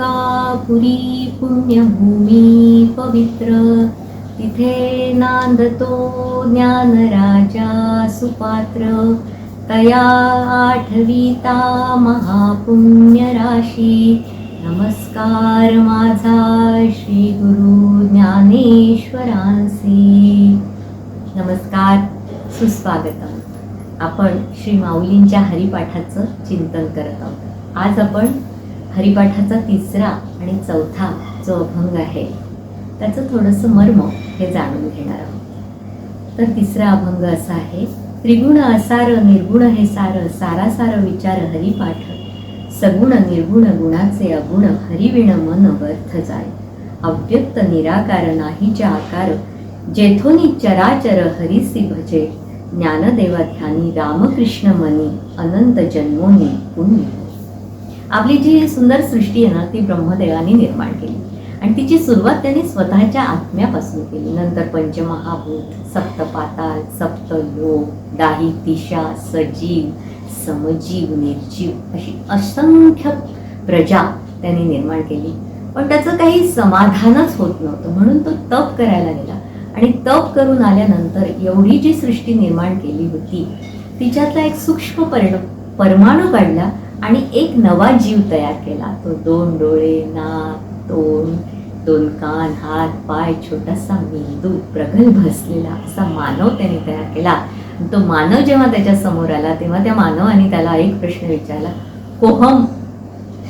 पुरी पुण्यभूमी पवित्र तिथे नांदतो ज्ञानराजा सुपात्र। तया आठविता महापुण्य राशी नमस्कार माझा श्री गुरु ज्ञानेश्वरांसी। नमस्कार सुस्वागतम। आपण श्री माऊलींच्या हरिपाठाचं चिंतन करत आहोत. आज आपण हरिपाठाचा तिसरा आणि चौथा जो अभंग आहे त्याचं थोडंसं मर्म हे जाणून घेणार आहोत. तर तिसरा अभंग असा आहे त्रिगुण असार निर्गुण हे सार सारासार विचार हरिपाठ. सगुण निर्गुण गुणाचे अगुण हरिविण मन वर्थ जाय. अव्यक्त निराकार नाहीच्या आकार जेथोनी चराचर हरिसी भजे. ज्ञानदेवा ध्यानी रामकृष्ण मनी अनंत जन्मोनी पुण्य. आपली जी सुंदर सृष्टी आहे ना ती ब्रह्मदेवाने निर्माण केली. आणि तिची सुरुवात त्यांनी स्वतःच्या आत्म्यापासून केली. नंतर पंचमहाभूत सप्तपाताल सप्तलोक दाही दिशा सजीव समजीव निर्जीव अशी असंख्य प्रजा त्यांनी निर्माण केली. पण त्याचं काही समाधानच होत नव्हतं. म्हणून तो तप करायला गेला. आणि तप करून आल्यानंतर एवढी जी सृष्टी निर्माण केली होती तिच्यातला एक सूक्ष्म परिण परमाणू काढला आणि एक नवा जीव तयार केला. तो दोन डोळे नाक तोंड दोन कान हात पाय छोटासा मेंदू प्रगल्भ असलेला असा मानव त्याने तयार केला. तो मानव जेव्हा त्याच्यासमोर आला तेव्हा त्या मानवाने त्याला एक प्रश्न विचारला कोहम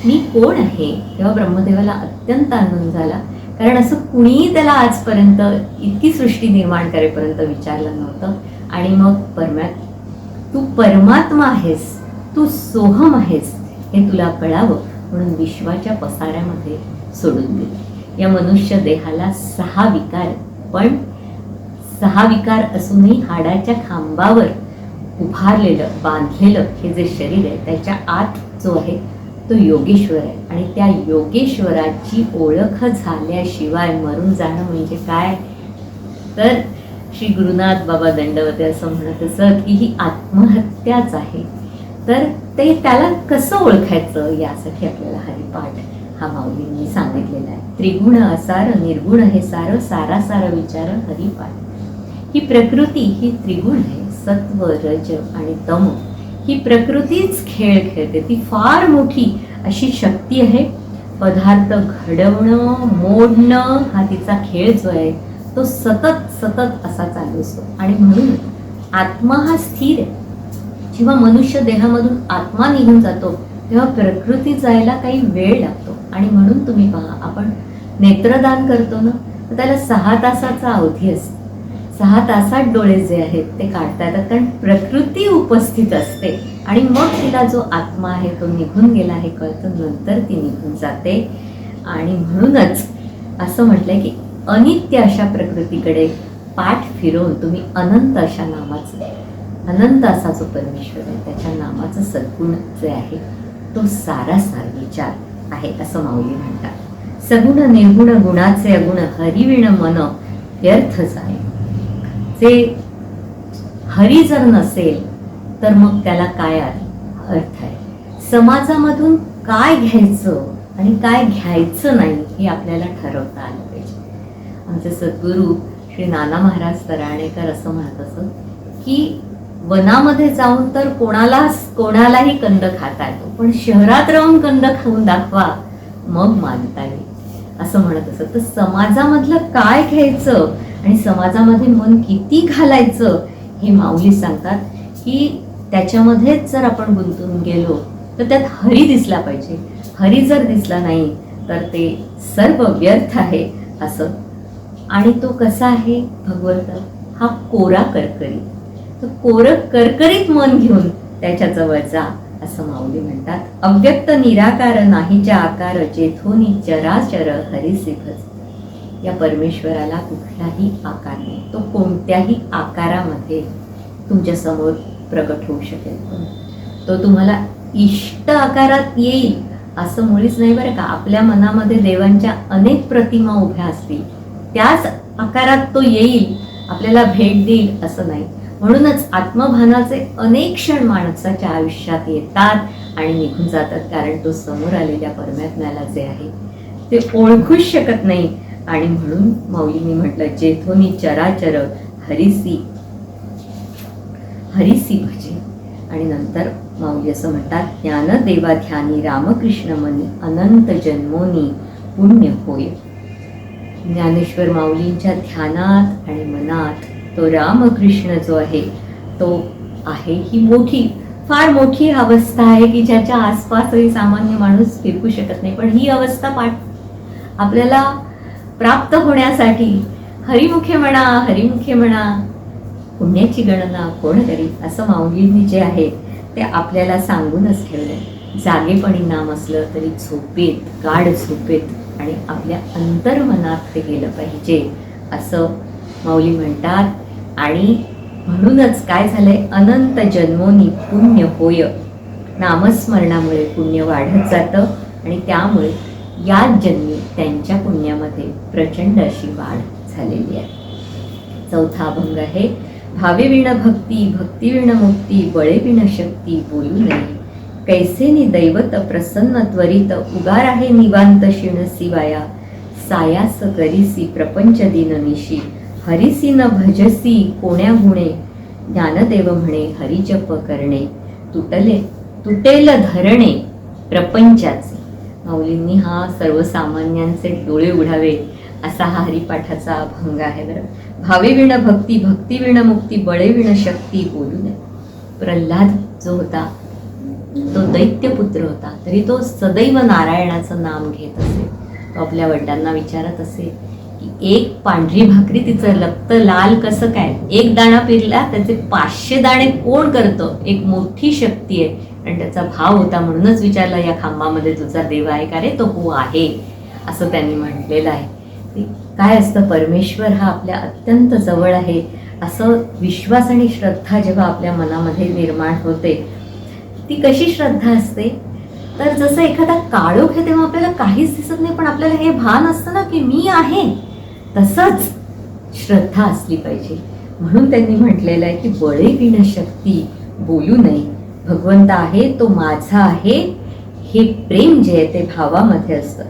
मी कोण आहे? तेव्हा ब्रह्मदेवाला अत्यंत आनंद झाला. कारण असं कुणीही त्याला आजपर्यंत इतकी सृष्टी निर्माण करेपर्यंत विचारलं नव्हतं. आणि मग परमात तू परमात्मा आहेस. तू सोहम आहेस हे तुला कळावं म्हणून विश्वाच्या पसाऱ्यामध्ये सोडून दिले. या मनुष्य देहाला सहा विकार पण सहा विकार असूनही हाडाच्या खांबावर उभारलेलं बांधलेलं हे जे शरीर आहे त्याच्या आत जो आहे तो योगेश्वर आहे. आणि त्या योगेश्वराची ओळख झाल्याशिवाय मरून जाणं म्हणजे काय? तर श्री गुरुनाथ बाबा दंडवते असं म्हणत असत की ही आत्महत्याच आहे. तर ते त्याला कसं ओळखायचं यासाठी आपल्याला हरिपाठ हा माऊलींनी सांगितलेला आहे. त्रिगुण असार निर्गुण हे सार सारासार विचार हरिपाठ. ही प्रकृती ही त्रिगुण आहे. सत्व रज आणि तम. ही प्रकृतीच खेळ खेळते. ती फार मोठी अशी शक्ती आहे. पदार्थ घडवणं मोडणं हा तिचा खेळ जो आहे तो सतत सतत असा चालू असतो. आणि म्हणून आत्मा हा स्थिर आहे. जेव्हा मनुष्य देहामधून आत्मा निघून जातो तेव्हा प्रकृती जायला काही वेळ लागतो. आणि म्हणून तुम्ही पहा आपण नेत्रदान करतो ना तर त्याला सहा तासाचा अवधी असतो. सहा तासात डोळे जे आहेत ते काढता येतात कारण प्रकृती उपस्थित असते. आणि मग तिला जो आत्मा आहे तो निघून गेला हे कळतं नंतर ती निघून जाते. आणि म्हणूनच असं म्हटलंय की अनित्य अशा प्रकृतीकडे पाठ फिरवून तुम्ही अनंत अशा नामाचं अनंत असा जो परमेश्वर आहे त्याच्या नामाचं सद्गुण जे आहे तो सारा सार विचार आहे असं माऊली म्हणतात. सगुण निर्गुण गुणाचे अगुण हरिविण मन व्यर्थ जाय जे हरी जर नसेल तर मग त्याला काय अर्थ आहे. समाजामधून काय घ्यायचं आणि काय घ्यायचं नाही हे आपल्याला ठरवता आलं पाहिजे. आमचे सद्गुरू श्री नाना महाराज तराणेकर असं म्हणत असत की वनामध्ये जाऊन तर कोणाला कोणालाही कंद खाता येतो. पण शहरात राहून कंद खाऊन दाखवा मग मानता येईल. असं म्हणत असत. तर समाजामधलं काय घ्यायचं आणि समाजामध्ये मन किती घालायचं हे माऊली सांगतात की त्याच्यामध्येच जर आपण गुंतून गेलो तर त्यात हरी दिसला पाहिजे. हरी जर दिसला नाही तर ते सर्व व्यर्थ आहे असं. आणि तो कसा आहे? भगवंत हा कोरा करकरी. तर कोर करकरीत मन घेऊन त्याच्याजवळ जा असं माऊली म्हणतात. अव्यक्त निराकार नाहीच्या आकार जेथोनी चराचर हरिसी भज या परमेश्वराला कुठलाही आकार नाही तो कोणत्याही आकारामध्ये तुमच्यासमोर प्रकट होऊ शकेल. तो तुम्हाला इष्ट आकारात येईल असं मुळीच नाही बरं का. आपल्या मनामध्ये देवांच्या अनेक प्रतिमा उभ्या असतील त्याच आकारात तो येईल आपल्याला भेट देईल असं नाही. म्हणूनच आत्मभानाचे अनेक क्षण माणसाच्या आयुष्यात येतात आणि निघून जातात कारण तो समोर आलेल्या परमात्म्याला जे आहे ते ओळखूच शकत नाही. आणि म्हणून मौलीने म्हटलं जेथोनी चराचर हरिसी हरिसी भजे. आणि नंतर माऊली असं म्हणतात ज्ञानदेवा ध्यानी रामकृष्ण मनी अनंत जन्मोनी पुण्य होय. ज्ञानेश्वर माऊलींच्या ध्यानात आणि मनात तो रामकृष्ण जो आहे तो आहे ही मोठी फार मोठी अवस्था आहे की ज्याच्या आसपासही सामान्य माणूस फिरकू शकत नाही. पण ही अवस्था पाठ आपल्याला प्राप्त होण्यासाठी हरिमुखे म्हणा हरिमुखे म्हणा पुण्याची गणना कोण करी असं माऊलींनी जे आहे ते आपल्याला सांगूनच ठेवलंय. जागेपणी नाम असलं तरी झोपेत गाढ झोपेत आणि आपल्या अंतर्मनात ते गेलं पाहिजे असं माऊली म्हणतात. आणि म्हणूनच काय झालंय? अनंत जन्मोनी पुण्य होय. नामस्मरणामुळे पुण्य वाढत जातं आणि त्यामुळे याच जन्मी त्यांच्या पुण्यामध्ये प्रचंड अशी वाढ झालेली आहे. चौथा अभंग आहे भावेविण भक्ती भक्तीविण मुक्ती बळेविण शक्ती बोलू नये. कैसेनी दैवत प्रसन्न त्वरित उगार आहे निवांत शिण सिवाया. सायास करीसी प्रपंच दिन निशी. हरिसी न भजसी कोण्या गुणे ज्ञानदेव म्हणे हरिजप करणे. तुटले तुटेल धरणे प्रपंचाचे. माऊलींनी हा सर्वसामान्यांचे डोळे उघडावे असा हा हरिपाठाचा अभंग आहे बरं. भावे विण भक्ती भक्तीविण मुक्ती बळेविण शक्ती बोलू नये. प्रल्हाद जो होता तो दैत्यपुत्र होता तरी तो सदैव नारायणाचं नाम घेत असे. तो आपल्या वडिलांना विचारत असे की एक पांढरी भाकरी तिचं रक्त लाल कसं काय? एक दाणा पिरला त्याचे पाचशे दाणे कोण करतं? एक मोठी शक्ती आहे. आणि त्याचा भाव होता म्हणूनच विचारला या खांबामध्ये तुझा देव आहे का रे? तो हो आहे. असं त्यांनी म्हटलेलं आहे. काय असतं? परमेश्वर हा आपल्या अत्यंत जवळ आहे. असं विश्वास आणि श्रद्धा जेव्हा आपल्या मनामध्ये निर्माण होते ती कशी श्रद्धा असते? तर जसं एखादा काळोख आहे तेव्हा आपल्याला काहीच दिसत नाही पण आपल्याला हे भान असतं ना की मी आहे. तसंच श्रद्धा असली पाहिजे. म्हणून त्यांनी म्हटलेलं आहे की बळे विण शक्ती बोलू नये. भगवंत आहे तो माझा आहे. हे प्रेम जे आहे ते भावामध्ये असतं.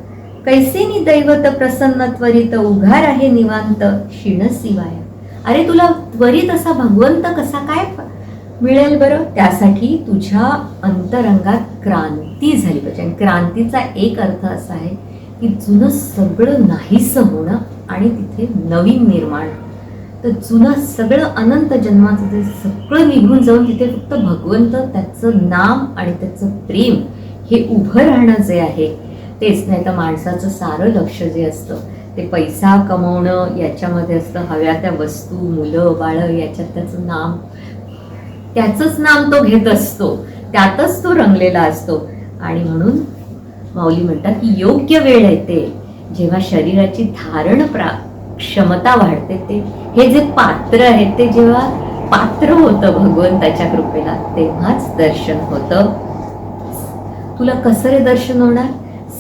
कैसेनी दैवत प्रसन्न त्वरित उघार आहे निवांत क्षीण शिवाय अरे तुला त्वरित असा भगवंत कसा काय मिळेल बरं? त्यासाठी तुझ्या अंतरंगात क्रांती झाली पाहिजे. आणि क्रांतीचा एक अर्थ असा आहे की जुनं सगळं नाहीसं होणं आणि तिथे नवीन निर्माण. तर जुनं सगळं अनंत जन्माचं ते सगळं निघून जाऊन तिथे फक्त भगवंत त्याचं नाम आणि त्याचं प्रेम हे उभं राहणं जे आहे तेच नाही तर माणसाचं सारं लक्ष जे असतं ते पैसा कमवणं याच्यामध्ये असतं हव्या त्या वस्तू मुलं बाळं याच्यात त्याचं नाम. त्याचंच नाम तो घेत असतो त्यातच तो रंगलेला असतो. आणि म्हणून माऊली म्हणतात की योग्य वेळ येते जेव्हा शरीराची धारण प्रा क्षमता वाढते ते हे जे पात्र आहे ते जेव्हा पात्र होतं भगवंताच्या कृपेला तेव्हाच दर्शन होतं. तुला कसं रे दर्शन होणार?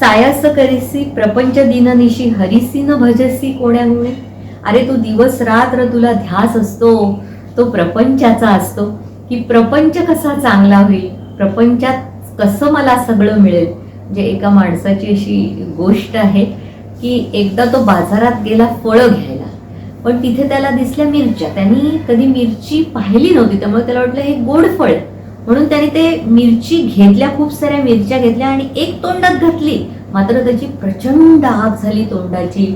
सायास करीसी प्रपंच दिननिशी हरिसी न भजसी कोण्यामुळे? अरे तू दिवस रात्र तुला ध्यास असतो तो प्रपंचाचा असतो. की प्रपंच कसा चांगला होईल? प्रपंचात कसं मला सगळं मिळेल? म्हणजे एका माणसाची अशी गोष्ट आहे की एकदा तो बाजारात गेला फळं घ्यायला. पण तिथे त्याला दिसल्या मिरच्या. त्यांनी कधी मिरची पाहिली नव्हती त्यामुळे त्याला वाटलं हे गोड फळ म्हणून त्याने ते मिरची घेतल्या खूप साऱ्या मिरच्या घेतल्या आणि एक तोंडात घातली. मात्र त्याची प्रचंड आग झाली तोंडाची.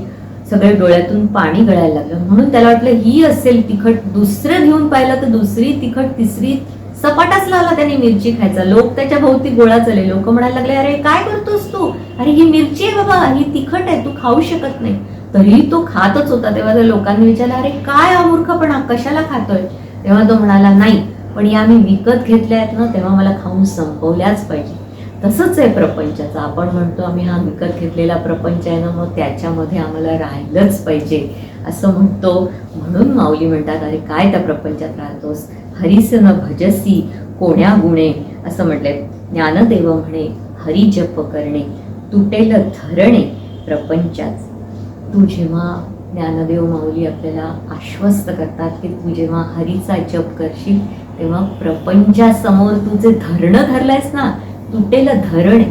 सगळ्या डोळ्यातून पाणी गळायला लागलं. म्हणून त्याला वाटलं ही असेल तिखट. दुसरं घेऊन पाहिलं तर दुसरी तिखट तिसरी सपाटाच लावला त्याने मिरची खायचा. लोक त्याच्या भोवती गोळा चालले लोक म्हणायला लागले अरे काय करतोस तू? अरे ही मिरची आहे बाबा ही तिखट आहे तू खाऊ शकत नाही. तरीही तो खातच होता. तेव्हा त्या लोकांनी विचारलं अरे काय हा मूर्खपणा कशाला खातोय? तेव्हा तो म्हणाला नाही पण या मी विकत घेतल्या आहेत ना तेव्हा मला खाऊन संपवल्याच पाहिजे. तसंच आहे प्रपंचाचं. आपण म्हणतो आम्ही हा विकत घेतलेला प्रपंच आहे ना मग त्याच्यामध्ये आम्हाला राहिलंच पाहिजे. असं म्हणतो. म्हणून माऊली म्हणतात अरे काय त्या प्रपंचात राहतोस? हरिस न भजसी कोण्या गुणे? असं म्हटलंय. ज्ञानदेव म्हणे हरी जप करणे तुटेल धरणे प्रपंचाच तू जेव्हा ज्ञानदेव माऊली आपल्याला आश्वस्त करतात की तू जेव्हा हरीचा जप करशील तेव्हा प्रपंचासमोर तू जे धरणं धरलंयस ना तुटेल धरण.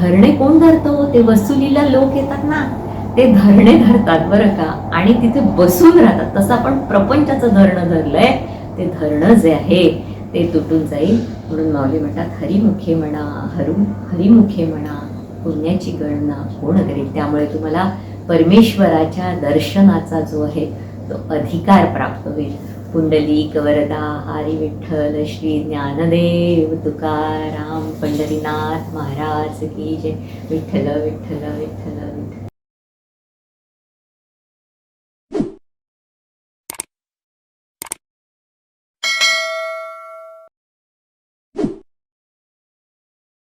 धरणे कोण धरतो हो? ते वसुलीला लोक येतात ना. ते धरणे धरतात बरं का. आणि तिथे बसून राहतात. तसं आपण प्रपंचाचं धरणं धरलंय. ते धरणं जे आहे ते तुटून जाईल. म्हणून माऊली म्हणतात हरिमुखे म्हणा हरु हरिमुखे म्हणा पुण्याची गणना कोण करेल? त्यामुळे तुम्हाला परमेश्वराच्या दर्शनाचा जो आहे तो अधिकार प्राप्त होईल. पुंडलिक वरदा हरी विठ्ठल श्री ज्ञानदेव तुकाराम पंढरीनाथ महाराज की जय. विठ्ठल विठ्ठल विठ्ठल विठ्ठल.